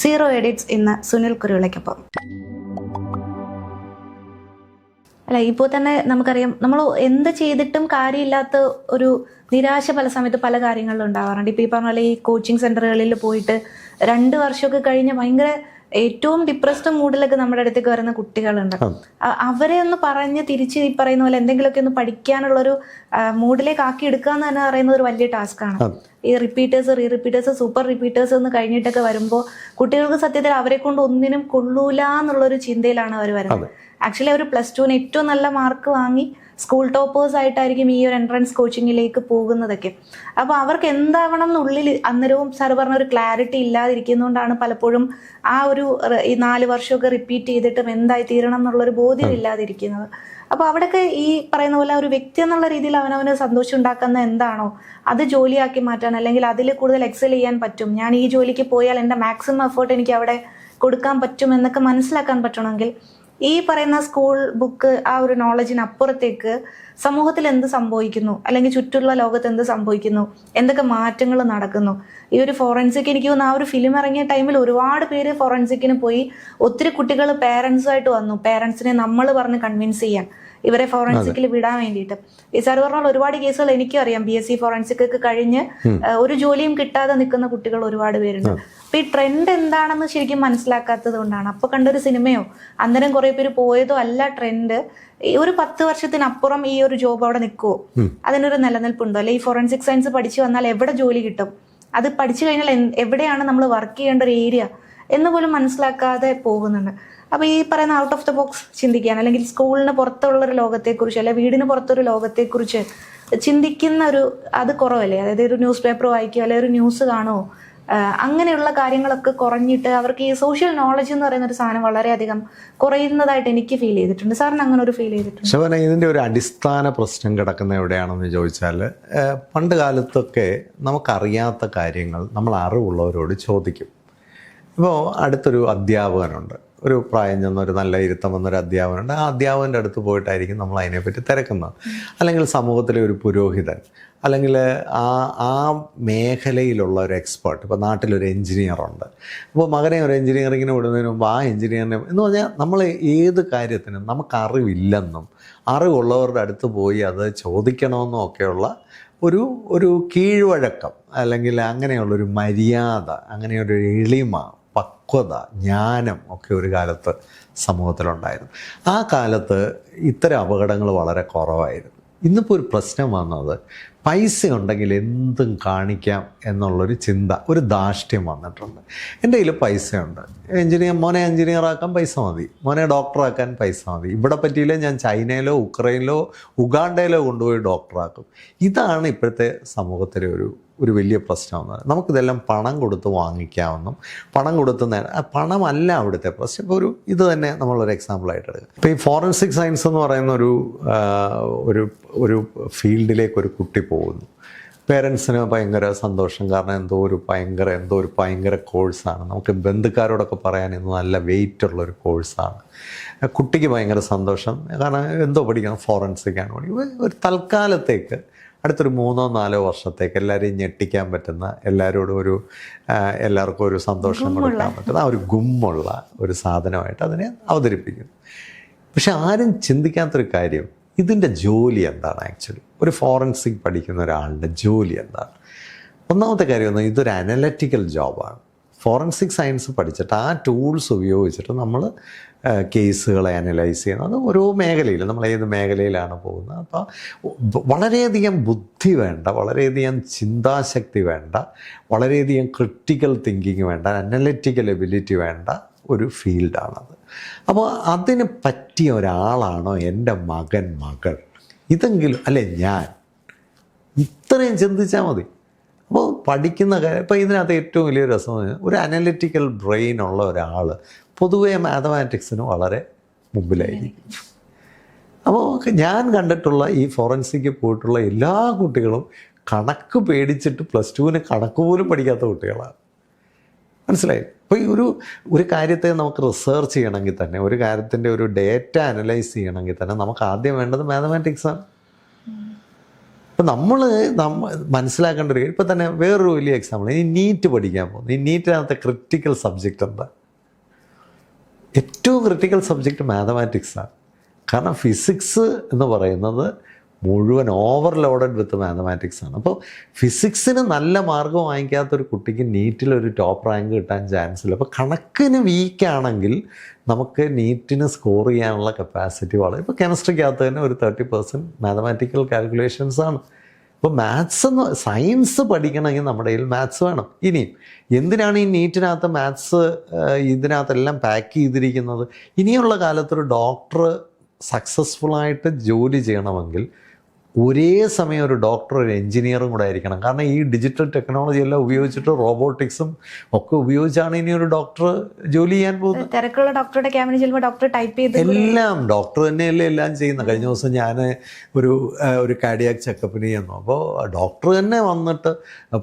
Zero edits ഇന്ന് സുനിൽ കുരുവിളയ്ക്കൊപ്പം അല്ല ഇപ്പോൾ തന്നെ നമുക്കറിയാം നമ്മൾ എന്ത് ചെയ്തിട്ടും കാര്യമില്ലാത്ത ഒരു നിരാശ പല സമയത്ത് പല കാര്യങ്ങളിലും ഉണ്ടാവാറുണ്ട്. ഇപ്പോൾ ഈ പറഞ്ഞ പോലെ ഈ കോച്ചിങ് സെന്ററുകളിൽ പോയിട്ട് രണ്ട് വർഷമൊക്കെ കഴിഞ്ഞ് ഭയങ്കര ഏറ്റവും ഡിപ്രസ്ഡ് മൂഡിലൊക്കെ നമ്മുടെ അടുത്തേക്ക് വരുന്ന കുട്ടികളുണ്ട്. അവരെ ഒന്ന് പറഞ്ഞ് തിരിച്ച് ഈ പറയുന്ന പോലെ എന്തെങ്കിലുമൊക്കെ ഒന്ന് പഠിക്കാനുള്ള ഒരു മൂഡിലേക്ക് ആക്കി എടുക്കുക എന്ന് തന്നെ പറയുന്നത് ഒരു വലിയ ടാസ്ക്കാണ് ഈ repeaters re repeaters super repeaters എന്ന് കഴിഞ്ഞിട്ടൊക്കെ വരുമ്പോൾ കുട്ടികൾക്ക് സത്യത്തിൽ അവരെ കൊണ്ട് ഒന്നിനും കൊള്ളൂല എന്നുള്ളൊരു ചിന്തയിലാണ് അവർ വരുന്നത്. ആക്ച്വലി അവർ പ്ലസ് ടുവിന് ഏറ്റവും നല്ല മാർക്ക് വാങ്ങി സ്കൂൾ ടോപ്പേഴ്സ് ആയിട്ടായിരിക്കും ഈ ഒരു എൻട്രൻസ് കോച്ചിങ്ങിലേക്ക് പോകുന്നതൊക്കെ. അപ്പോൾ അവർക്ക് എന്താവണം എന്നുള്ളിൽ അന്നേരവും സാർ പറഞ്ഞ ഒരു ക്ലാരിറ്റി ഇല്ലാതിരിക്കുന്നതുകൊണ്ടാണ് പലപ്പോഴും ആ ഒരു ഈ നാല് വർഷമൊക്കെ റിപ്പീറ്റ് ചെയ്തിട്ടും എന്തായി തീരണം എന്നുള്ളൊരു ബോധ്യം ഇല്ലാതിരിക്കുന്നത്. അപ്പോൾ അവിടെയൊക്കെ ഈ പറയുന്ന പോലെ ഒരു വ്യക്തി എന്നുള്ള രീതിയിൽ അവനവന് സന്തോഷം ഉണ്ടാക്കുന്ന എന്താണോ അത് ജോലിയാക്കി മാറ്റാൻ അല്ലെങ്കിൽ അതിൽ കൂടുതൽ എക്സൽ ചെയ്യാൻ പറ്റും. ഞാൻ ഈ ജോലിക്ക് പോയാൽ എന്റെ മാക്സിമം എഫേർട്ട് എനിക്ക് അവിടെ കൊടുക്കാൻ പറ്റും എന്നൊക്കെ മനസ്സിലാക്കാൻ പറ്റണമെങ്കിൽ ഈ പറയുന്ന സ്കൂൾ ബുക്ക് ആ ഒരു നോളജിന് അപ്പുറത്തേക്ക് സമൂഹത്തിൽ എന്ത് സംഭവിക്കുന്നു? അല്ലെങ്കിൽ ചുറ്റുള്ള ലോകത്ത് എന്ത് സംഭവിക്കുന്നു? എന്തൊക്കെ മാറ്റങ്ങൾ നടക്കുന്നു? ഈ ഒരു ഫോറൻസിക് എനിക്ക് തോന്നുന്നു ആ ഒരു ഫിലിം ഇറങ്ങിയ ടൈമിൽ ഒരുപാട് പേര് ഫോറൻസിക്കിന് പോയി ഒത്തിരി കുട്ടികൾ പേരൻസുമായിട്ട് വന്നു. പേരൻസിനെ നമ്മൾ പറഞ്ഞ് കൺവിൻസ് ചെയ്യാൻ. ഇവരെ ഫോറൻസിക്കിൽ വിടാൻ വേണ്ടിയിട്ട്. ഈ സാർ പറഞ്ഞാൽ ഒരുപാട് കേസുകൾ എനിക്കും അറിയാം ബി എസ് സി ഫോറൻസിക് ഒക്കെ കഴിഞ്ഞ് ഒരു ജോലിയും കിട്ടാതെ നിൽക്കുന്ന കുട്ടികൾ ഒരുപാട് പേരുണ്ട്. അപ്പൊ ഈ ട്രെൻഡ് എന്താണെന്ന് ശരിക്കും മനസ്സിലാക്കാത്തത് കൊണ്ടാണ്. അപ്പൊ കണ്ടൊരു സിനിമയോ അന്നേരം കുറെ പേര് പോയതോ അല്ല ട്രെൻഡ് ഈ ഒരു പത്ത് വർഷത്തിനപ്പുറം ഈ ഒരു ജോബ് അവിടെ നിൽക്കുമോ അതിനൊരു നിലനിൽപ്പുണ്ടോ? അല്ലെ ഈ ഫോറൻസിക് സയൻസ് പഠിച്ചു വന്നാൽ എവിടെ ജോലി കിട്ടും? അത് പഠിച്ചു കഴിഞ്ഞാൽ എവിടെയാണ് നമ്മൾ വർക്ക് ചെയ്യേണ്ട ഒരു ഏരിയ എന്ന് പോലും മനസ്സിലാക്കാതെ പോകുന്നുണ്ട്. അപ്പൊ ഈ പറയുന്ന ഔട്ട് ഓഫ് ദ ബോക്സ് ചിന്തിക്കാൻ അല്ലെങ്കിൽ സ്കൂളിന് പുറത്തുള്ള ഒരു ലോകത്തെക്കുറിച്ച് അല്ലെ വീടിന് പുറത്തൊരു ലോകത്തെക്കുറിച്ച് ചിന്തിക്കുന്ന ഒരു അത് കുറവല്ലേ? അതായത് ഒരു ന്യൂസ് പേപ്പർ വായിക്കുക അല്ലെങ്കിൽ ഒരു ന്യൂസ് കാണുമോ അങ്ങനെയുള്ള കാര്യങ്ങളൊക്കെ കുറഞ്ഞിട്ട് അവർക്ക് ഈ സോഷ്യൽ നോളജ് എന്ന് പറയുന്ന ഒരു സാധനം വളരെയധികം കുറയുന്നതായിട്ട് എനിക്ക് ഫീൽ ചെയ്തിട്ടുണ്ട്. സാറിന് അങ്ങനെ ഒരു ഫീൽ ചെയ്തിട്ടുണ്ട്? ശോഭന ഇതിന്റെ ഒരു അടിസ്ഥാന പ്രശ്നം കിടക്കുന്ന എവിടെയാണെന്ന് ചോദിച്ചാൽ പണ്ട് കാലത്തൊക്കെ നമുക്കറിയാത്ത കാര്യങ്ങൾ നമ്മൾ അറിവുള്ളവരോട് ചോദിക്കും. ഇപ്പോൾ അടുത്തൊരു അധ്യാപകനുണ്ട്. ഒരു പ്രായം ചെന്ന ഒരു നല്ല ഇരുത്തം വന്നൊരു അധ്യാപകനുണ്ട്. ആ അധ്യാപകന്റെ അടുത്ത് പോയിട്ടായിരിക്കും നമ്മൾ അതിനെപ്പറ്റി തിരക്കുന്നത്. അല്ലെങ്കിൽ സമൂഹത്തിലെ ഒരു പുരോഹിതൻ. അല്ലെങ്കിൽ ആ ആ മേഖലയിലുള്ള ഒരു എക്സ്പേർട്ട് ഇപ്പോൾ നാട്ടിലൊരു എഞ്ചിനീയറുണ്ട് അപ്പോൾ മകനെ ഒരു എഞ്ചിനീയറിങ്ങിന് വിടുന്നതിന് മുമ്പ് ആ എഞ്ചിനീയറിനെ എന്ന് പറഞ്ഞാൽ നമ്മൾ ഏത് കാര്യത്തിനും നമുക്ക് അറിവില്ലെന്നും അറിവുള്ളവരുടെ അടുത്ത് പോയി അത് ചോദിക്കണമെന്നും ഒക്കെയുള്ള ഒരു ഒരു കീഴ്വഴക്കം. അല്ലെങ്കിൽ അങ്ങനെയുള്ളൊരു മര്യാദ അങ്ങനെയൊരു എളിമ പക്വത ജ്ഞാനം ഒക്കെ ഒരു കാലത്ത് സമൂഹത്തിലുണ്ടായിരുന്നു. ആ കാലത്ത് ഇത്തരം അപകടങ്ങൾ വളരെ കുറവായിരുന്നു. ഇന്നിപ്പോൾ ഒരു പ്രശ്നം വന്നത് പൈസ ഉണ്ടെങ്കിൽ എന്തും കാണിക്കാം എന്നുള്ളൊരു ചിന്ത ഒരു ധാർഷ്ട്യം വന്നിട്ടുണ്ട്. എന്റെ കയ്യിൽ പൈസയുണ്ട്. എഞ്ചിനീയർ മോനെ എഞ്ചിനീയറാക്കാൻ പൈസ മതി. മോനെ ഡോക്ടറാക്കാൻ പൈസ മതി. ഇവിടെ പറ്റിയില്ല ഞാൻ ചൈനയിലോ ഉക്രൈനിലോ ഉഗാണ്ടയിലോ കൊണ്ടുപോയി ഡോക്ടറാക്കും. ഇതാണ് ഇപ്പോഴത്തെ സമൂഹത്തിലെ ഒരു ഒരു വലിയ പ്രശ്നമാണ്. നമുക്കിതെല്ലാം പണം കൊടുത്ത് വാങ്ങിക്കാമെന്നും പണം കൊടുത്ത് പണമല്ല അവിടുത്തെ പ്രശ്നം. ഇപ്പോൾ ഒരു ഇത് തന്നെ നമ്മളൊരു എക്സാമ്പിളായിട്ട് എടുക്കുക ഇപ്പോൾ ഈ ഫോറൻസിക് സയൻസ് എന്ന് പറയുന്ന ഒരു ഒരു ഒരു ഫീൽഡിലേക്ക് ഒരു കുട്ടി പോകുന്നു. പേരൻസിന് ഭയങ്കര സന്തോഷം. കാരണം എന്തോ ഒരു ഭയങ്കര എന്തോ ഒരു ഭയങ്കര കോഴ്സാണ് നമുക്ക് ബന്ധുക്കാരോടൊക്കെ പറയാൻ ഇന്ന് നല്ല വെയിറ്റ് ഉള്ള ഒരു കോഴ്സാണ് കുട്ടിക്ക് ഭയങ്കര സന്തോഷം. കാരണം എന്തോ പഠിക്കണം? ഫോറൻസിക്കാണ് പഠിക്കുന്നത് ഒരു തൽക്കാലത്തേക്ക് അടുത്തൊരു മൂന്നോ നാലോ വർഷത്തേക്ക് എല്ലാവരെയും ഞെട്ടിക്കാൻ പറ്റുന്ന എല്ലാവരോടും ഒരു എല്ലാവർക്കും ഒരു സന്തോഷം കൊടുക്കാൻ പറ്റുന്ന ആ ഒരു ഗുമ്മുള്ള ഒരു സാധനമായിട്ട് അതിനെ അവതരിപ്പിക്കുന്നു. പക്ഷെ ആരും ചിന്തിക്കാത്തൊരു കാര്യം ഇതിന്റെ ജോലി എന്താണ് ആക്ച്വലി? ഒരു ഫോറൻസിക് പഠിക്കുന്ന ഒരാളുടെ ജോലി എന്താണ്? ഒന്നാമത്തെ കാര്യം ഇതൊരു അനലറ്റിക്കൽ ജോബാണ്. ഫോറൻസിക് സയൻസ് പഠിച്ചിട്ട് ആ ടൂൾസ് ഉപയോഗിച്ചിട്ട് നമ്മൾ കേസുകളെ അനലൈസ് ചെയ്യണം. അത് ഓരോ മേഖലയിൽ നമ്മൾ ഏത് മേഖലയിലാണ് പോകുന്നത്. അപ്പോൾ വളരെയധികം ബുദ്ധി വേണ്ട വളരെയധികം ചിന്താശക്തി വേണ്ട വളരെയധികം ക്രിട്ടിക്കൽ തിങ്കിങ് വേണ്ട അനലറ്റിക്കൽ എബിലിറ്റി വേണ്ട ഒരു ഫീൽഡാണത്. അപ്പോൾ അതിന് പറ്റിയ ഒരാളാണോ എന്റെ മകൻ മകൾ? ഇതെങ്കിലും അല്ലെ ഞാൻ? ഇത്രയും ചിന്തിച്ചാൽ മതി. അപ്പോൾ പഠിക്കുന്ന കാര്യം ഇപ്പോൾ ഇതിനകത്ത് ഏറ്റവും വലിയ രസം ഒരു അനലിറ്റിക്കൽ ബ്രെയിൻ ഉള്ള ഒരാൾ പൊതുവേ മാത്തമാറ്റിക്സിന് വളരെ മുമ്പിലായിരിക്കും. അപ്പോൾ ഞാൻ കണ്ടിട്ടുള്ള ഈ ഫോറൻസിക്ക് പോയിട്ടുള്ള എല്ലാ കുട്ടികളും കണക്ക് പേടിച്ചിട്ട് പ്ലസ് ടുവിന് കണക്ക് പോലും പഠിക്കാത്ത കുട്ടികളാണ്. മനസ്സിലായി? അപ്പോൾ ഈ ഒരു ഒരു കാര്യത്തെ നമുക്ക് റിസർച്ച് ചെയ്യണമെങ്കിൽ തന്നെ ഒരു കാര്യത്തിന്റെ ഒരു ഡേറ്റ അനലൈസ് ചെയ്യണമെങ്കിൽ തന്നെ നമുക്ക് ആദ്യം വേണ്ടത് മാത്തമാറ്റിക്സ് ആണ്. അപ്പം നമ്മൾ നമ്മ മനസ്സിലാക്കേണ്ട ഒരു ഇപ്പം തന്നെ വേറൊരു വലിയ എക്സാമ്പിൾ ഇനി നീറ്റ് പഠിക്കാൻ പോകുന്നു. ഈ നീറ്റിനകത്തെ ക്രിറ്റിക്കൽ സബ്ജക്റ്റ് എന്താ ഏറ്റവും ക്രിറ്റിക്കൽ സബ്ജക്റ്റ് മാത്തമാറ്റിക്സാണ് കാരണം ഫിസിക്സ് എന്ന് പറയുന്നത് മുഴുവൻ ഓവർലോഡഡ് വിത്ത് മാത്തമാറ്റിക്സ് ആണ്. അപ്പോൾ ഫിസിക്സിന് നല്ല മാർഗം വാങ്ങിക്കാത്ത ഒരു കുട്ടിക്ക് നീറ്റിൽ ഒരു ടോപ്പ് റാങ്ക് കിട്ടാൻ ചാൻസ് ഇല്ല. അപ്പോൾ കണക്കിന് വീക്കാണെങ്കിൽ നമുക്ക് നീറ്റിന് സ്കോർ ചെയ്യാനുള്ള കപ്പാസിറ്റി വളരെ ഇപ്പോൾ കെമിസ്ട്രിക്കകത്ത് തന്നെ ഒരു തേർട്ടി പെർസെന്റ് മാത്തമാറ്റിക്കൽ കാൽക്കുലേഷൻസ് ആണ്. ഇപ്പോൾ മാത്സ് എന്ന് സയൻസ് പഠിക്കണമെങ്കിൽ നമ്മുടെ കയ്യിൽ മാത്സ് വേണം. ഇനിയും എന്തിനാണ് ഈ നീറ്റിനകത്ത് മാത്സ് ഇതിനകത്തെല്ലാം പാക്ക് ചെയ്തിരിക്കുന്നത്? ഇനിയുള്ള കാലത്തൊരു ഡോക്ടർ സക്സസ്ഫുള്ളായിട്ട് ജോലി ചെയ്യണമെങ്കിൽ ഒരേ സമയം ഒരു ഡോക്ടർ ഒരു എഞ്ചിനീയറും കൂടെ ആയിരിക്കണം. കാരണം ഈ ഡിജിറ്റൽ ടെക്നോളജി എല്ലാം ഉപയോഗിച്ചിട്ട് റോബോട്ടിക്സും ഒക്കെ ഉപയോഗിച്ചാണ് ഇനി ഒരു ഡോക്ടർ ജോലി ചെയ്യാൻ പോകുന്നത്. തിരക്കുള്ള ഡോക്ടറുടെ ക്യാബിന് ചെല്ലുമ്പോൾ ഡോക്ടർ ടൈപ്പ് ചെയ്ത് എല്ലാം ഡോക്ടർ തന്നെയല്ലേ എല്ലാം ചെയ്യുന്നത്. കഴിഞ്ഞ ദിവസം ഞാൻ ഒരു ഒരു കാർഡിയാക് ചെക്കപ്പിന് ചെയ്യുന്നു അപ്പോൾ ഡോക്ടർ തന്നെ വന്നിട്ട്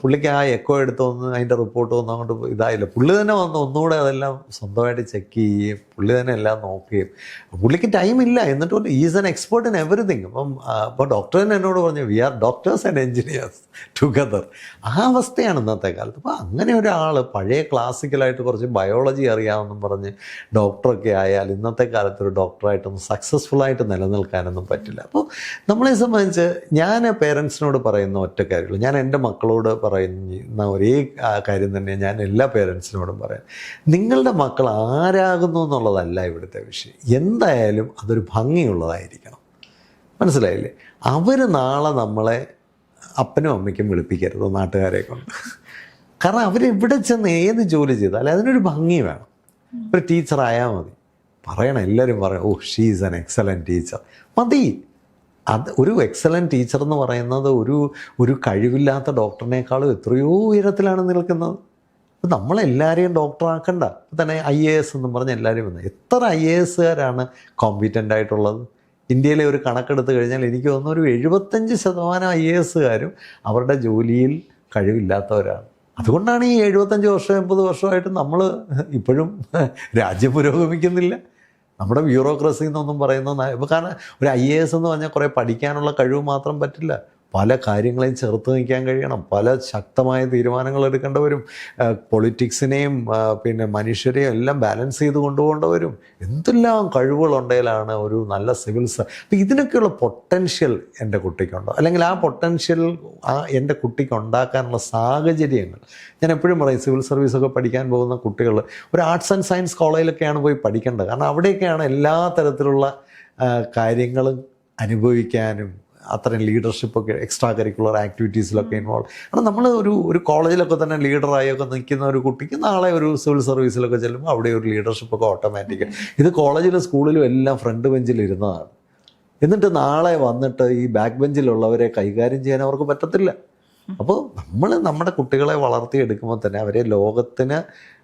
പുള്ളിക്ക് ആ എക്കോ എടുത്ത് വന്ന് അതിന്റെ റിപ്പോർട്ട് വന്ന് അങ്ങോട്ട് ഇതായില്ല. പുള്ളി തന്നെ വന്ന് ഒന്നുകൂടെ അതെല്ലാം സ്വന്തമായിട്ട് ചെക്ക് ചെയ്യുകയും പുള്ളി തന്നെ എല്ലാം നോക്കുകയും. പുള്ളിക്ക് ടൈം ഇല്ല. എന്നിട്ട് is an expert in everything അപ്പം അപ്പോൾ ഡോക്ടർ തന്നെ എന്നോട് പറഞ്ഞു we are doctors and engineers together ആ അവസ്ഥയാണ് ഇന്നത്തെ കാലത്ത്. അപ്പോൾ അങ്ങനെ ഒരാൾ പഴയ ക്ലാസിക്കലായിട്ട് കുറച്ച് ബയോളജി അറിയാമെന്നും പറഞ്ഞ് ഡോക്ടറൊക്കെ ആയാൽ ഇന്നത്തെ കാലത്ത് ഒരു ഡോക്ടറായിട്ടൊന്നും സക്സസ്ഫുള്ളായിട്ട് നിലനിൽക്കാനൊന്നും പറ്റില്ല. അപ്പോൾ നമ്മളെ സംബന്ധിച്ച് ഞാൻ പേരൻസിനോട് പറയുന്ന ഒറ്റ കാര്യമുള്ളൂ. ഞാൻ എന്റെ മക്കളോട് പറയുന്ന ഒരേ കാര്യം തന്നെ ഞാൻ എല്ലാ പേരൻസിനോടും പറയാം. നിങ്ങളുടെ മക്കൾ ആരാകുന്നു എന്നുള്ളതല്ല ഇവിടുത്തെ വിഷയം. എന്തായാലും അതൊരു ഭംഗിയുള്ളതായിരിക്കണം. മനസ്സിലായില്ലേ? അവർ നാളെ നമ്മളെ അപ്പനും അമ്മയ്ക്കും വിളിപ്പിക്കരുത് നാട്ടുകാരെ കൊണ്ട്. കാരണം അവർ ഇവിടെ ചെന്ന് ഏത് ജോലി ചെയ്താലും അതിനൊരു ഭംഗി വേണം. ഒരു ടീച്ചറായാൽ മതി. പറയണം എല്ലാവരും പറയണം oh she's an excellent teacher മതി. അത് ഒരു എക്സലന്റ് ടീച്ചർ എന്ന് പറയുന്നത് ഒരു ഒരു കഴിവില്ലാത്ത ഡോക്ടറിനേക്കാളും എത്രയോ ഉയരത്തിലാണ് നിൽക്കുന്നത്. അപ്പം നമ്മളെല്ലാവരെയും ഡോക്ടറാക്കണ്ട തന്നെ ഐ എ എസ് എന്നും പറഞ്ഞ് എല്ലാവരും വന്നത് എത്ര ഐ എ എസുകാരാണ് കോമ്പീറ്റന്റ് ആയിട്ടുള്ളത്? ഇന്ത്യയിലെ ഒരു കണക്കെടുത്ത് കഴിഞ്ഞാൽ എനിക്ക് തോന്നുന്നു ഒരു എഴുപത്തഞ്ച് ശതമാനം ഐ എ എസുകാരും അവരുടെ ജോലിയിൽ കഴിവില്ലാത്തവരാണ്. അതുകൊണ്ടാണ് ഈ എഴുപത്തഞ്ച് വർഷം എൺപത് വർഷമായിട്ട് നമ്മൾ ഇപ്പോഴും രാജ്യം പുരോഗമിക്കുന്നില്ല. നമ്മുടെ ബ്യൂറോക്രസി എന്നൊന്നും പറയുന്ന കാരണം ഒരു ഐ എ എസ് എന്ന് പറഞ്ഞാൽ കുറേ പഠിക്കാനുള്ള കഴിവ് മാത്രം പറ്റില്ല. പല കാര്യങ്ങളെയും ചെറുത്ത് നിൽക്കാൻ കഴിയണം. പല ശക്തമായ തീരുമാനങ്ങൾ എടുക്കേണ്ടവരും പൊളിറ്റിക്സിനെയും പിന്നെ മനുഷ്യരെയും എല്ലാം ബാലൻസ് ചെയ്ത് കൊണ്ടുപോകേണ്ടവരും. എന്തെല്ലാം കഴിവുകളുണ്ടെങ്കിലാണ് ഒരു നല്ല സിവിൽ സർ അപ്പം ഇതിനൊക്കെയുള്ള പൊട്ടൻഷ്യൽ എന്റെ കുട്ടിക്കുണ്ടോ? അല്ലെങ്കിൽ ആ പൊട്ടൻഷ്യൽ ആ എന്റെ കുട്ടിക്ക് ഉണ്ടാക്കാനുള്ള സാഹചര്യങ്ങൾ. ഞാൻ എപ്പോഴും പറയും സിവിൽ സർവീസൊക്കെ പഠിക്കാൻ പോകുന്ന കുട്ടികൾ ഒരു ആർട്സ് ആൻഡ് സയൻസ് കോളേജിലൊക്കെയാണ് പോയി പഠിക്കേണ്ടത്. കാരണം അവിടെയൊക്കെയാണ് എല്ലാ തരത്തിലുള്ള കാര്യങ്ങളും അനുഭവിക്കാനും അത്രയും ലീഡർഷിപ്പൊക്കെ എക്സ്ട്രാ കരിക്കുലർ ആക്ടിവിറ്റീസിലൊക്കെ ഇൻവോൾവ് കാരണം നമ്മൾ ഒരു ഒരു കോളേജിലൊക്കെ തന്നെ ലീഡറായൊക്കെ നിൽക്കുന്ന ഒരു കുട്ടിക്ക് നാളെ ഒരു സിവിൽ സർവീസിലൊക്കെ ചെല്ലുമ്പോൾ അവിടെ ഒരു ലീഡർഷിപ്പൊക്കെ ഓട്ടോമാറ്റിക് ഇത് കോളേജിലും സ്കൂളിലും എല്ലാം ഫ്രണ്ട് ബെഞ്ചിൽ ഇരുന്നതാണ്. എന്നിട്ട് നാളെ വന്നിട്ട് ഈ ബാക്ക് ബെഞ്ചിലുള്ളവരെ കൈകാര്യം ചെയ്യാൻ അവർക്ക് പറ്റത്തില്ല. അപ്പോൾ നമ്മൾ നമ്മുടെ കുട്ടികളെ വളർത്തിയെടുക്കുമ്പോൾ തന്നെ അവരെ ലോകത്തിന്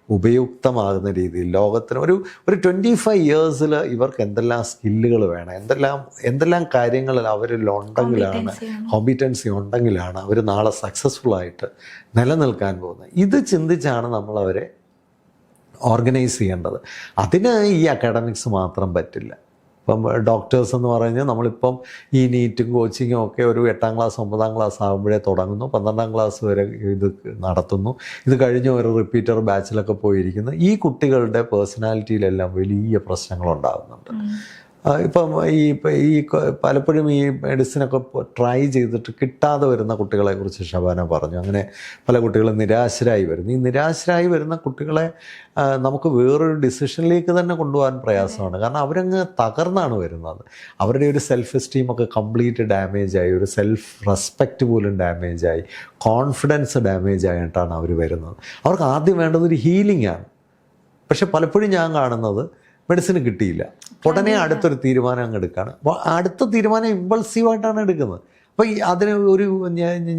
ഉപയുക്തമാകുന്ന രീതിയിൽ ലോകത്തിന് ഒരു ഒരു ട്വന്റി ഫൈവ് ഇയേഴ്സിൽ ഇവർക്ക് എന്തെല്ലാം സ്കില്ലുകൾ വേണം എന്തെല്ലാം എന്തെല്ലാം കാര്യങ്ങളിൽ അവരിലുണ്ടെങ്കിലാണ് ഉണ്ടെങ്കിലാണ്. കോമ്പിറ്റൻസി ഉണ്ടെങ്കിലാണ് അവർ നാളെ സക്സസ്ഫുൾ ആയിട്ട് നിലനിൽക്കാൻ പോകുന്നത്. ഇത് ചിന്തിച്ചാണ് നമ്മൾ അവരെ ഓർഗനൈസ് ചെയ്യേണ്ടത്. അതിന് ഈ അക്കാഡമിക്സ് മാത്രം പറ്റില്ല. ഇപ്പം ഡോക്ടേഴ്സ് എന്ന് പറഞ്ഞാൽ നമ്മളിപ്പം ഈ നീറ്റും കോച്ചിങ്ങും ഒക്കെ ഒരു എട്ടാം ക്ലാസ് ഒമ്പതാം ക്ലാസ് ആകുമ്പോഴേ തുടങ്ങുന്നു. പന്ത്രണ്ടാം ക്ലാസ് വരെ ഇത് നടത്തുന്നു. ഇത് കഴിഞ്ഞ് ഒരു റിപ്പീറ്റർ ബാച്ചിലൊക്കെ പോയിരിക്കുന്നു. ഈ കുട്ടികളുടെ പേഴ്സണാലിറ്റിയിലെല്ലാം വലിയ പ്രശ്നങ്ങളുണ്ടാകുന്നുണ്ട്. ഇപ്പം ഈ ഈ പലപ്പോഴും ഈ മെഡിസിനൊക്കെ ട്രൈ ചെയ്തിട്ട് കിട്ടാതെ വരുന്ന കുട്ടികളെ കുറിച്ച് ഷബാന പറഞ്ഞു. അങ്ങനെ പല കുട്ടികളും നിരാശരായി വരുന്നു. ഈ നിരാശരായി വരുന്ന കുട്ടികളെ നമുക്ക് വേറൊരു ഡിസിഷനിലേക്ക് തന്നെ കൊണ്ടുപോകാൻ പ്രയാസമാണ്. കാരണം അവരങ്ങ് തകർന്നാണ് വരുന്നത്. അവരുടെ ഒരു സെൽഫ് എസ്റ്റീമൊക്കെ കംപ്ലീറ്റ് ഡാമേജ് ആയി ഒരു സെൽഫ് റെസ്പെക്റ്റ് പോലും ഡാമേജ് ആയി കോൺഫിഡൻസ് ഡാമേജ് ആയിട്ടാണ് അവർ വരുന്നത്. അവർക്ക് ആദ്യം വേണ്ടത് ഒരു ഹീലിംഗ് ആണ്. പക്ഷെ പലപ്പോഴും ഞാൻ കാണുന്നത് മെഡിസിൻ കിട്ടിയില്ല. ഉടനെ അടുത്തൊരു തീരുമാനം അങ്ങ് എടുക്കുകയാണ് അപ്പോൾ അടുത്ത തീരുമാനം ഇമ്പൾസീവായിട്ടാണ് എടുക്കുന്നത്. അപ്പോൾ ഈ അതിന് ഒരു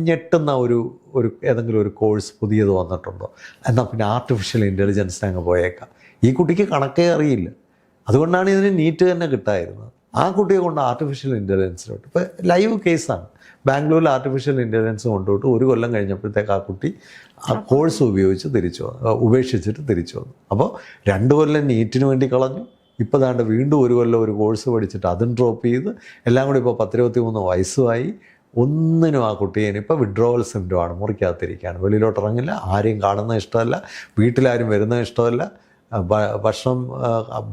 ഞെട്ടുന്ന ഒരു ഒരു ഏതെങ്കിലും ഒരു കോഴ്സ് പുതിയത് വന്നിട്ടുണ്ടോ? എന്നാൽ പിന്നെ ആർട്ടിഫിഷ്യൽ ഇന്റലിജൻസിന് അങ്ങ് പോയേക്കാം. ഈ കുട്ടിക്ക് കണക്കേ അറിയില്ല. അതുകൊണ്ടാണ് ഇതിന് നീറ്റ് തന്നെ കിട്ടായിരുന്നത്. ആ കുട്ടിയെ കൊണ്ട് ആർട്ടിഫിഷ്യൽ ഇന്റലിജൻസിലോട്ട് ഇപ്പോൾ ലൈവ് കേസാണ് ബാംഗ്ലൂരിൽ ആർട്ടിഫിഷ്യൽ ഇന്റലിജൻസ് കൊണ്ടുപോയിട്ട് ഒരു കൊല്ലം കഴിഞ്ഞപ്പോഴത്തേക്ക് ആ കുട്ടി ആ കോഴ്സ് ഉപയോഗിച്ച് തിരിച്ചു വന്നു. ഉപേക്ഷിച്ചിട്ട് തിരിച്ചു വന്നു. അപ്പോൾ രണ്ട് കൊല്ലം നീറ്റിന് വേണ്ടി കളഞ്ഞു. ഇപ്പോൾ ദാണ്ട് വീണ്ടും ഒരു കൊല്ലം ഒരു കോഴ്സ് പഠിച്ചിട്ട് അതും ഡ്രോപ്പ് ചെയ്ത് എല്ലാം കൂടി ഇപ്പോൾ പത്തിരുപത്തി മൂന്ന് വയസ്സുമായി ഒന്നിനും ആ കുട്ടിയെ ഇപ്പോൾ വിഡ്രോവൽ സിംറ്റമാണ് മുറിക്കകത്തിരിക്കുകയാണ്. വെളിയിലോട്ട് ഇറങ്ങില്ല ആരെയും കാണുന്ന ഇഷ്ടമല്ല വീട്ടിലാരും വരുന്ന ഇഷ്ടമല്ല. ഭക്ഷണം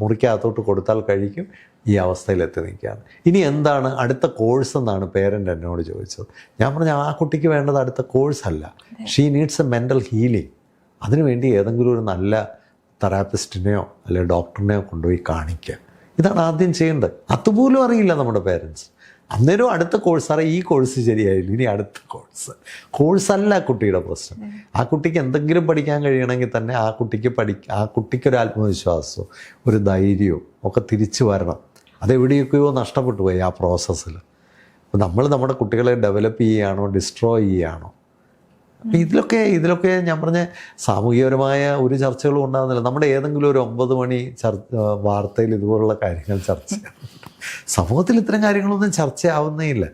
മുറിക്കകത്തോട്ട് കൊടുത്താൽ കഴിക്കും. ഈ അവസ്ഥയിലെത്തി നിൽക്കുകയാണ്. ഇനി എന്താണ് അടുത്ത കോഴ്സ് എന്നാണ് പേരന്റ് എന്നോട് ചോദിച്ചത്. ഞാൻ പറഞ്ഞു ആ കുട്ടിക്ക് വേണ്ടത് അടുത്ത കോഴ്സല്ല she needs a mental healing അതിനുവേണ്ടി ഏതെങ്കിലും ഒരു നല്ല തെറാപ്പിസ്റ്റിനെയോ അല്ലെങ്കിൽ ഡോക്ടറിനെയോ കൊണ്ടുപോയി കാണിക്കുക. ഇതാണ് ആദ്യം ചെയ്യേണ്ടത്. അതുപോലും അറിയില്ല നമ്മുടെ പേരൻസ് അന്നേരം അടുത്ത കോഴ്സ് അറിയാം ഈ കോഴ്സ് ശരിയായില്ല. ഇനി അടുത്ത കോഴ്സ് കോഴ്സല്ല കുട്ടിയുടെ പ്രശ്നം. ആ കുട്ടിക്ക് എന്തെങ്കിലും പഠിക്കാൻ കഴിയണമെങ്കിൽ തന്നെ ആ കുട്ടിക്ക് പഠി ആ കുട്ടിക്കൊരു ആത്മവിശ്വാസവും ഒരു ധൈര്യവും ഒക്കെ തിരിച്ചു വരണം. അതെവിടെയൊക്കെയോ നഷ്ടപ്പെട്ടു പോയി ആ പ്രോസസ്സിൽ അപ്പോൾ നമ്മൾ നമ്മുടെ കുട്ടികളെ ഡെവലപ്പ് ചെയ്യുകയാണോ ഡിസ്ട്രോയ് ചെയ്യുകയാണോ? അപ്പം ഇതിലൊക്കെ ഇതിലൊക്കെ ഞാൻ പറഞ്ഞ സാമൂഹികപരമായ ഒരു ചർച്ചകളും ഉണ്ടാകുന്നില്ല. നമ്മുടെ ഏതെങ്കിലും ഒരു ഒമ്പത് മണി ചർച്ച വാർത്തയിൽ ഇതുപോലുള്ള കാര്യങ്ങൾ ചർച്ച. സമൂഹത്തിൽ ഇത്തരം കാര്യങ്ങളൊന്നും ചർച്ചയാവുന്നേ ഇല്ല.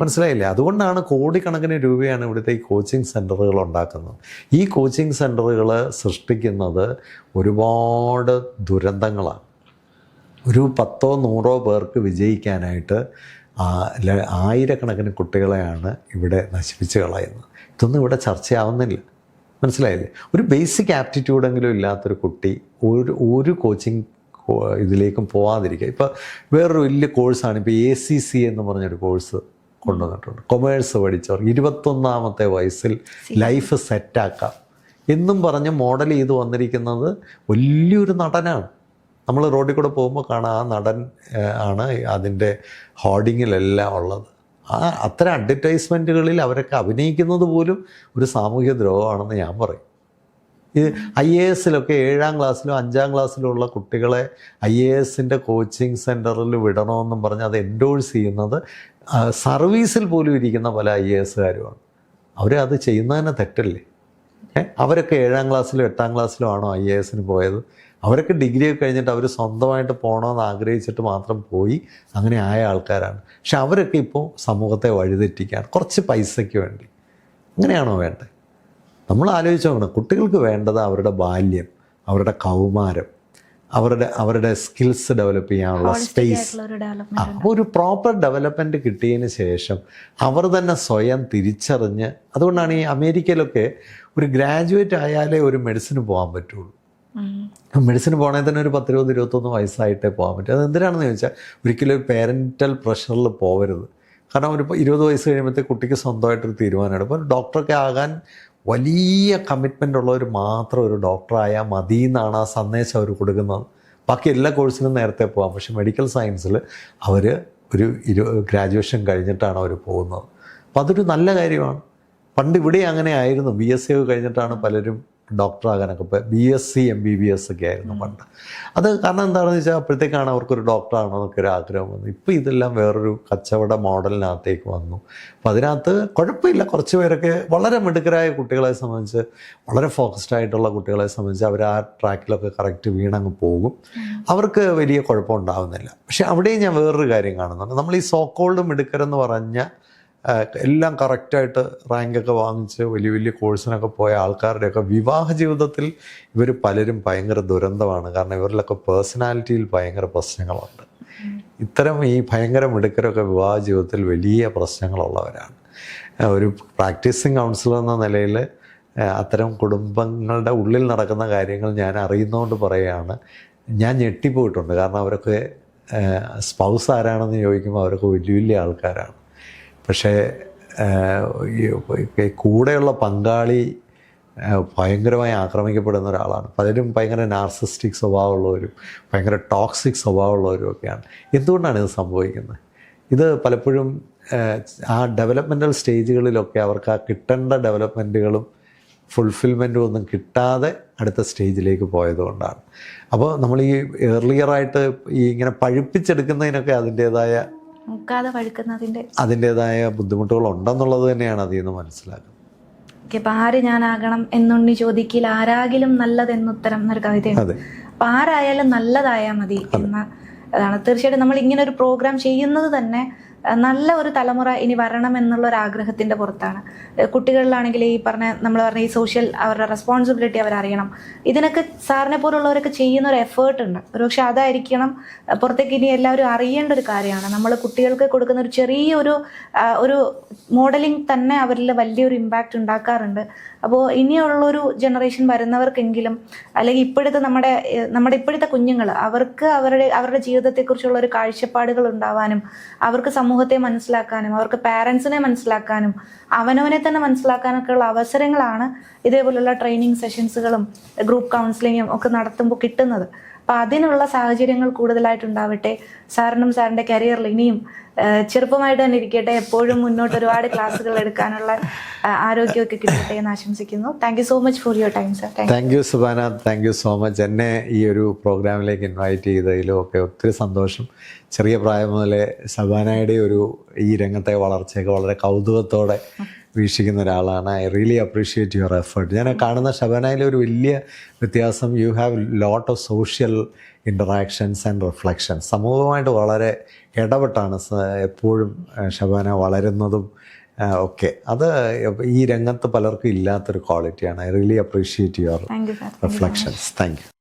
മനസ്സിലായില്ലേ? അതുകൊണ്ടാണ് കോടിക്കണക്കിന് രൂപയാണ് ഇവിടുത്തെ ഈ കോച്ചിങ് സെന്ററുകൾ ഉണ്ടാക്കുന്നത്. ഈ കോച്ചിങ് സെന്ററുകൾ സൃഷ്ടിക്കുന്നത് ഒരുപാട് ദുരന്തങ്ങളാണ്. ഒരു പത്തോ നൂറോ പേർക്ക് വിജയിക്കാനായിട്ട് ആയിരക്കണക്കിന് കുട്ടികളെയാണ് ഇവിടെ നശിപ്പിച്ച് കളയുന്നത്. ഇതൊന്നും ഇവിടെ ചർച്ചയാവുന്നില്ല. മനസ്സിലായില്ലേ? ഒരു ബേസിക് ആപ്റ്റിറ്റ്യൂഡെങ്കിലും ഇല്ലാത്തൊരു കുട്ടി ഒരു ഒരു കോച്ചിങ് ഇതിലേക്കും പോവാതിരിക്കുക. ഇപ്പോൾ വേറൊരു വലിയ കോഴ്സാണ് ഇപ്പോൾ എ സി സി എന്ന് പറഞ്ഞൊരു കോഴ്സ് കൊണ്ടുവന്നിട്ടുണ്ട്. കൊമേഴ്സ് പഠിച്ചവർ ഇരുപത്തൊന്നാമത്തെ വയസ്സിൽ ലൈഫ് സെറ്റാക്കാം. എന്നും പറഞ്ഞ് മോഡൽ ചെയ്ത് വന്നിരിക്കുന്നത് വലിയൊരു നടനാണ്. നമ്മൾ റോഡിൽ കൂടെ പോകുമ്പോൾ കാണാം ആ നടൻ ആണ് അതിന്റെ ഹോർഡിങ്ങിലെല്ലാം ഉള്ളത്. ആ അത്തരം അഡ്വർടൈസ്മെന്റുകളിൽ അവരൊക്കെ അഭിനയിക്കുന്നത് പോലും ഒരു സാമൂഹ്യ ദ്രോഹമാണെന്ന് ഞാൻ പറയും. ഇത് ഐ എ എസിലൊക്കെ ഏഴാം ക്ലാസ്സിലും അഞ്ചാം ക്ലാസ്സിലോ ഉള്ള കുട്ടികളെ ഐ എ എസിന്റെ കോച്ചിങ് സെന്ററിൽ വിടണമെന്നും പറഞ്ഞ് അത് എൻഡോഴ്സ് ചെയ്യുന്നത് സർവീസിൽ പോലും ഇരിക്കുന്ന പല ഐ എ എസുകാരുമാണ്. അവരെ അത് ചെയ്യുന്നതന്നെ തെറ്റല്ലേ? അവരൊക്കെ ഏഴാം ക്ലാസ്സിലും എട്ടാം ക്ലാസ്സിലും ആണോ ഐ എ എസിന് പോയത്? അവരൊക്കെ ഡിഗ്രി ഒക്കെ കഴിഞ്ഞിട്ട് അവർ സ്വന്തമായിട്ട് പോകണമെന്ന് ആഗ്രഹിച്ചിട്ട് മാത്രം പോയി അങ്ങനെ ആയ ആൾക്കാരാണ്. പക്ഷെ അവരൊക്കെ ഇപ്പോൾ സമൂഹത്തെ വഴിതെറ്റിക്കുകയാണ് കുറച്ച് പൈസയ്ക്ക് വേണ്ടി. അങ്ങനെയാണോ വേണ്ടത്? നമ്മൾ ആലോചിച്ച് നോക്കണം. കുട്ടികൾക്ക് വേണ്ടത് അവരുടെ ബാല്യം അവരുടെ കൗമാരം അവരുടെ അവരുടെ സ്കിൽസ് ഡെവലപ്പ് ചെയ്യാനുള്ള സ്പേസ് അപ്പോൾ ഒരു പ്രോപ്പർ ഡെവലപ്മെന്റ് കിട്ടിയതിന് ശേഷം അവർ തന്നെ സ്വയം തിരിച്ചറിഞ്ഞ് അതുകൊണ്ടാണ് ഈ അമേരിക്കയിലൊക്കെ ഒരു ഗ്രാജുവേറ്റ് ആയാലേ ഒരു മെഡിസിന് പോകാൻ പറ്റുള്ളൂ. മെഡിസിന് പോകണമെങ്കിൽ തന്നെ ഒരു പത്തിരുപത് ഇരുപത്തൊന്ന് വയസ്സായിട്ടേ പോകാൻ പറ്റും. അത് എന്തിനാണെന്ന് ചോദിച്ചാൽ ഒരിക്കലും പേരന്റൽ പ്രഷറിൽ പോകരുത് കാരണം ഒരു ഇരുപത് വയസ്സ് കഴിയുമ്പോഴത്തേക്ക് കുട്ടിക്ക് സ്വന്തമായിട്ടൊരു തീരുമാനമാണ്. ഇപ്പോൾ ഡോക്ടറൊക്കെ ആകാൻ വലിയ കമ്മിറ്റ്മെന്റ് ഉള്ളവർ മാത്രം ഒരു ഡോക്ടറായാൽ മതി എന്നാണ് ആ സന്ദേശം അവർ കൊടുക്കുന്നത്. ബാക്കി എല്ലാ കോഴ്സിനും നേരത്തെ പോകാം. പക്ഷെ മെഡിക്കൽ സയൻസിൽ അവർ ഒരു ഇരു ഗ്രാജുവേഷൻ കഴിഞ്ഞിട്ടാണ് അവർ പോകുന്നത്. അപ്പോൾ അതൊരു നല്ല കാര്യമാണ്. പണ്ട് ഇവിടെ അങ്ങനെ ആയിരുന്നു. ബി എസ് സി കഴിഞ്ഞിട്ടാണ് പലരും ഡോക്ടറാകാനൊക്കെ B S C M B B S ഒക്കെ ആയിരുന്നു പണ്ട്. അത് കാരണം എന്താണെന്ന് വെച്ചാൽ അപ്പോഴത്തേക്കാണ് അവർക്കൊരു ഡോക്ടറാണോ എന്നൊക്കെ ഒരു ആഗ്രഹം വന്നു. ഇപ്പോൾ ഇതെല്ലാം വേറൊരു കച്ചവട മോഡലിനകത്തേക്ക് വന്നു. അപ്പോൾ അതിനകത്ത് കുഴപ്പമില്ല. കുറച്ച് പേരൊക്കെ വളരെ മിടുക്കരായ കുട്ടികളെ സംബന്ധിച്ച് വളരെ ഫോക്കസ്ഡ് ആയിട്ടുള്ള കുട്ടികളെ സംബന്ധിച്ച് അവർ ആ ട്രാക്കിലൊക്കെ കറക്റ്റ് വീണങ്ങ് പോകും. അവർക്ക് വലിയ കുഴപ്പമുണ്ടാകുന്നില്ല പക്ഷെ അവിടെയും ഞാൻ വേറൊരു കാര്യം കാണുന്നുണ്ട്. നമ്മൾ ഈ സോക്കോൾഡ് മിടുക്കരെന്ന് പറഞ്ഞ ആ, എല്ലാം കറക്റ്റായിട്ട് റാങ്കൊക്കെ വാങ്ങിച്ച് വലിയ വലിയ കോഴ്സിനൊക്കെ പോയ ആൾക്കാരുടെയൊക്കെ വിവാഹ ജീവിതത്തിൽ ഇവർ പലരും ഭയങ്കര ദുരന്തമാണ്. കാരണം ഇവരിലൊക്കെ പേഴ്സണാലിറ്റിയിൽ ഭയങ്കര പ്രശ്നങ്ങളുണ്ട്. ഇത്തരം ഈ ഭയങ്കര മിടുക്കരൊക്കെ വിവാഹ ജീവിതത്തിൽ വലിയ പ്രശ്നങ്ങളുള്ളവരാണ്. ഒരു പ്രാക്ടീസിങ് കൗൺസിലർ എന്ന നിലയിൽ അത്തരം കുടുംബങ്ങളുടെ ഉള്ളിൽ നടക്കുന്ന കാര്യങ്ങൾ ഞാൻ അറിയുന്നതുകൊണ്ട് പറയുകയാണ്. ഞാൻ ഞെട്ടിപ്പോയിട്ടുണ്ട്. കാരണം അവരൊക്കെ സ്പൗസ് ആരാണെന്ന് ചോദിക്കുമ്പോൾ അവരൊക്കെ വലിയ വലിയ ആൾക്കാരാണ്. പക്ഷേ കൂടെയുള്ള പങ്കാളി ഭയങ്കരമായി ആക്രമിക്കപ്പെടുന്ന ഒരാളാണ്. പലരും ഭയങ്കര നാർസിസ്റ്റിക് സ്വഭാവമുള്ളവരും ഭയങ്കര ടോക്സിക് സ്വഭാവമുള്ളവരും ഒക്കെയാണ്. എന്തുകൊണ്ടാണ് ഇത് സംഭവിക്കുന്നത്? ഇത് പലപ്പോഴും ആ ഡെവലപ്മെന്റൽ സ്റ്റേജുകളിലൊക്കെ അവർക്ക് ആ കിട്ടേണ്ട ഡെവലപ്മെന്റുകളും ഫുൾഫിൽമെന്റും ഒന്നും കിട്ടാതെ അടുത്ത സ്റ്റേജിലേക്ക് പോയതുകൊണ്ടാണ്. അപ്പോൾ നമ്മൾ ഈ ഏർലിയറായിട്ട് ഈ ഇങ്ങനെ പഴുപ്പിച്ചെടുക്കുന്നതിനൊക്കെ അതിന്റേതായ മുക്കാതെ പഴുക്കുന്നതിന്റെ അതിന്റെതായ ബുദ്ധിമുട്ടുകൾ ഉണ്ടെന്നുള്ളത് തന്നെയാണ് അതിൽ നിന്ന് മനസ്സിലാക്കുന്നത്. അപ്പൊ ആര് ഞാനാകണം എന്നുണ്ണി ചോദിക്കിൽ ആരാകിലും നല്ലതെന്നുത്തരം എന്നൊരു കവിതയുണ്ട്. അതെ. ആരായാലും നല്ലതായാൽ മതി എന്ന അതാണ്. തീർച്ചയായിട്ടും നമ്മൾ ഇങ്ങനെ ഒരു പ്രോഗ്രാം ചെയ്യുന്നത് തന്നെ നല്ല ഒരു തലമുറ ഇനി വരണം എന്നുള്ള ഒരു ആഗ്രഹത്തിന്റെ പുറത്താണ് കുട്ടികളിലാണെങ്കിൽ ഈ പറഞ്ഞ നമ്മൾ പറഞ്ഞ ഈ സോഷ്യൽ അവരുടെ റെസ്പോൺസിബിലിറ്റി അവരറിയണം. ഇതിനൊക്കെ സാറിനെ പോലുള്ളവരൊക്കെ ചെയ്യുന്ന ഒരു എഫേർട്ട് ഉണ്ട്. ഒരുപക്ഷെ അതായിരിക്കണം പുറത്തേക്ക് ഇനി എല്ലാവരും അറിയേണ്ട ഒരു കാര്യമാണ്. നമ്മൾ കുട്ടികൾക്ക് കൊടുക്കുന്ന ഒരു ചെറിയൊരു ഒരു മോഡലിംഗ് തന്നെ അവരിൽ വലിയൊരു ഇമ്പാക്റ്റ് ഉണ്ടാക്കാറുണ്ട്. അപ്പോൾ ഇനിയുള്ളൊരു ജനറേഷൻ വരുന്നവർക്കെങ്കിലും അല്ലെങ്കിൽ ഇപ്പോഴത്തെ നമ്മുടെ നമ്മുടെ ഇപ്പോഴത്തെ കുഞ്ഞുങ്ങൾ അവർക്ക് അവരുടെ അവരുടെ ജീവിതത്തെക്കുറിച്ചുള്ള ഒരു കാഴ്ചപ്പാടുകൾ ഉണ്ടാവാനും അവർക്ക് സമൂഹത്തെ മനസ്സിലാക്കാനും അവർക്ക് പാരൻസിനെ മനസ്സിലാക്കാനും അവനവനെ തന്നെ മനസ്സിലാക്കാനൊക്കെ ഉള്ള അവസരങ്ങളാണ് ഇതേപോലുള്ള ട്രെയിനിങ് സെഷൻസുകളും ഗ്രൂപ്പ് കൗൺസിലിങ്ങും ഒക്കെ നടത്തുമ്പോൾ കിട്ടുന്നത്. അപ്പം അതിനുള്ള സാഹചര്യങ്ങൾ കൂടുതലായിട്ട് ഉണ്ടാവട്ടെ സാറിനും സാറിന്റെ കരിയറിൽ ഇനിയും ചെറുപ്പമായിട്ട് തന്നെ ഇരിക്കട്ടെ. എപ്പോഴും മുന്നോട്ട് ഒരുപാട് ക്ലാസ്സുകൾ എടുക്കാനുള്ള ആരോഗ്യമൊക്കെ കിട്ടട്ടെ എന്ന് ആശംസിക്കുന്നു. Thank so much for your time sir thank you Subana thank you so much എന്നെ ഈ ഒരു പ്രോഗ്രാമിലേക്ക് ഇൻവൈറ്റ് ചെയ്തതിലും ഒക്കെ ഒത്തിരി സന്തോഷം. ചെറിയ പ്രായം മുതലേ സബാനയുടെ ഒരു ഈ രംഗത്തെ വളർച്ചയൊക്കെ വളരെ കൗതുകത്തോടെ വീക്ഷിക്കുന്ന ഒരാളാണ്. I really appreciate your effort ഞാൻ കാണുന്ന ശബനയിലെ ഒരു വലിയ വ്യത്യാസം you have lot of social interactions and reflections സമൂഹമായിട്ട് വളരെ ഇടപെട്ടാണ് എപ്പോഴും ശബന വളരുന്നതും ഓക്കെ അത് ഈ രംഗത്ത് പലർക്കും ഇല്ലാത്തൊരു ക്വാളിറ്റിയാണ് I really appreciate your reflections thank you